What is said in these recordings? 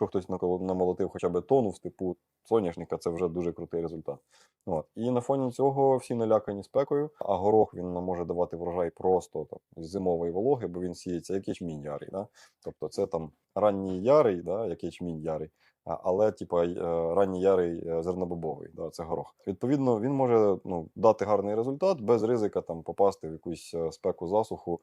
Якщо хтось намолотив хоча б тону в степу соняшника, це вже дуже крутий результат. От. І на фоні цього всі налякані спекою, а горох він може давати врожай просто там, з зимової вологи, бо він сіється як ячмінь ярий. Да? Тобто це там ранній ярий, да, як ячмінь ярий, але типа е, ранній ярий е, зернобобовий, да, це горох. Відповідно, він може ну, дати гарний результат без ризика там попасти в якусь е, спеку засуху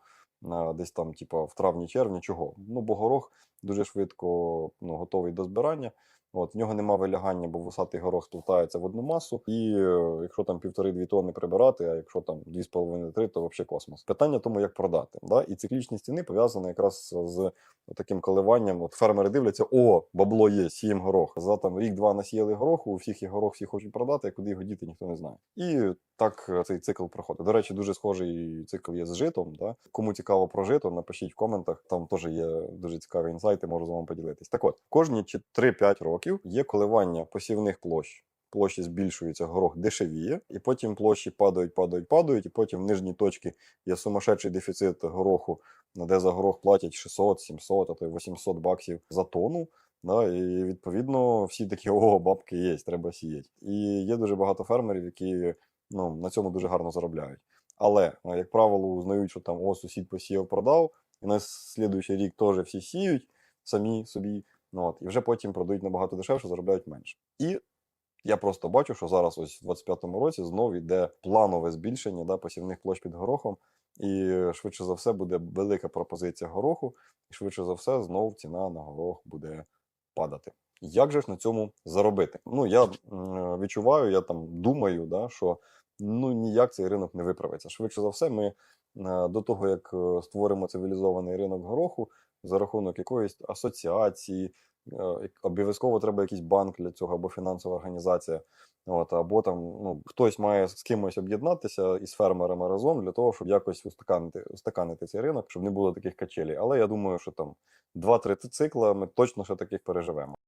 десь там, типа в травні-червні. Чого? Ну, бо горох дуже швидко ну, готовий до збирання. От, в нього нема вилягання, бо вусатий горох сплутається в одну масу, і е, якщо там півтори-дві тонни прибирати, а якщо там дві з половиною три, то взагалі космос. Питання тому, як продати. Да? І циклічність ціни пов'язана якраз з таким коливанням. От фермери дивляться: о, бабло є, сієм горох. За там рік-два насіяли гороху, у всіх є горох, всі хочуть продати, а куди його діти, ніхто не знає. І так е, цей цикл проходить. До речі, дуже схожий цикл є з житом. Да? Кому цікаво про жито, напишіть в коментах. Там теж є дуже цікаві інсайти, можу з вами поділитись. Так от, кожні чи 3-5 років є коливання посівних площ. Площі збільшуються, горох дешевіє, і потім площі падають, падають, падають, і потім в нижній точці є сумасшедший дефіцит гороху, де за горох платять 600, 700, а то й 800 баксів за тонну. Да, і відповідно всі такі о, бабки є, треба сіяти. І є дуже багато фермерів, які ну, на цьому дуже гарно заробляють. Але, е, як правило, узнають, що там о, сусід посіяв, продав, і на слідуючий рік теж всі сіють самі собі. Ну, от, і вже потім продають набагато дешевше, заробляють менше. І я просто бачу, що зараз, ось в 25-му році, знову йде планове збільшення да, посівних площ під горохом, і швидше за все буде велика пропозиція гороху, і швидше за все знову ціна на горох буде падати. Як же ж на цьому заробити? Ну я відчуваю, я там думаю, да, що ну ніяк цей ринок не виправиться. Швидше за все, ми до того, як е, створимо цивілізований ринок гороху за рахунок якоїсь асоціації, е, обов'язково треба якийсь банк для цього або фінансова організація. От, або там ну, хтось має з кимось об'єднатися із фермерами разом для того, щоб якось устаканити, устаканити цей ринок, щоб не було таких качелей. Але я думаю, що там 2-3 цикла ми точно ще таких переживемо.